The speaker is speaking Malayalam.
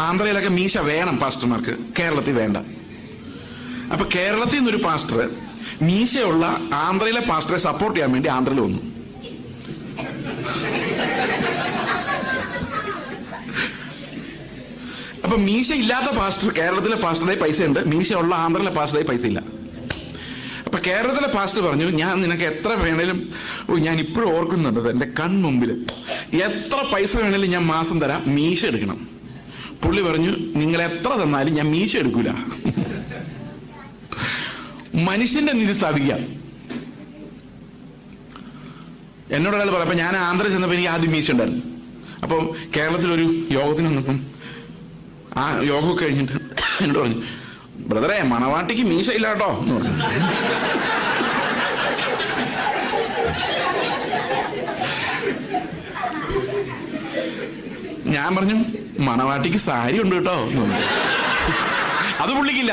ആന്ധ്രയിലൊക്കെ മീശ വേണം പാസ്റ്റർമാർക്ക്. കേരളത്തിൽ വേണ്ട. അപ്പൊ കേരളത്തിൽ നിന്നൊരു പാസ്റ്റർ മീശയുള്ള ആന്ധ്രയിലെ പാസ്റ്ററെ സപ്പോർട്ട് ചെയ്യാൻ വേണ്ടി ആന്ധ്രയിൽ വന്നു. അപ്പൊ മീശ ഇല്ലാത്ത പാസ്റ്റർ കേരളത്തിലെ പാസ്റ്ററുടെ പൈസ ഉണ്ട്. മീശ ഉള്ള ആന്ധ്രയിലെ പാസ്റ്ററുടെ പൈസ ഇല്ല. അപ്പൊ കേരളത്തിലെ പാസ്റ്റർ പറഞ്ഞു ഞാൻ നിനക്ക് എത്ര വേണേലും ഞാൻ ഇപ്പോഴും ഓർക്കുന്നുണ്ട്. എന്റെ കൺമുമ്പിൽ എത്ര പൈസ വേണേലും ഞാൻ മാസം തരാം. മീശ എടുക്കണം. പുള്ളി പറഞ്ഞു നിങ്ങൾ എത്ര തന്നാലും ഞാൻ മീശ എടുക്കൂല. മനുഷ്യന്റെ നീതി സ്ഥാപിക്കുക എന്നോട് ഒരാൾ പറയാം ഞാൻ ആന്ധ്ര ചെന്നപ്പോ എനിക്ക് ആദ്യം മീശ ഉണ്ടായിരുന്നു. അപ്പം കേരളത്തിലൊരു യോഗത്തിന് വന്നപ്പം ആ യോഗമൊക്കെ കഴിഞ്ഞിട്ട് എന്നോട് പറഞ്ഞു ബ്രദറെ മണവാട്ടിക്ക് മീശ ഇല്ല കേട്ടോ. എന്ന് പറഞ്ഞു. ഞാൻ പറഞ്ഞു മണവാട്ടിക്ക് സാരി ഉണ്ട് കേട്ടോ. അത് പുള്ളിക്കില്ല.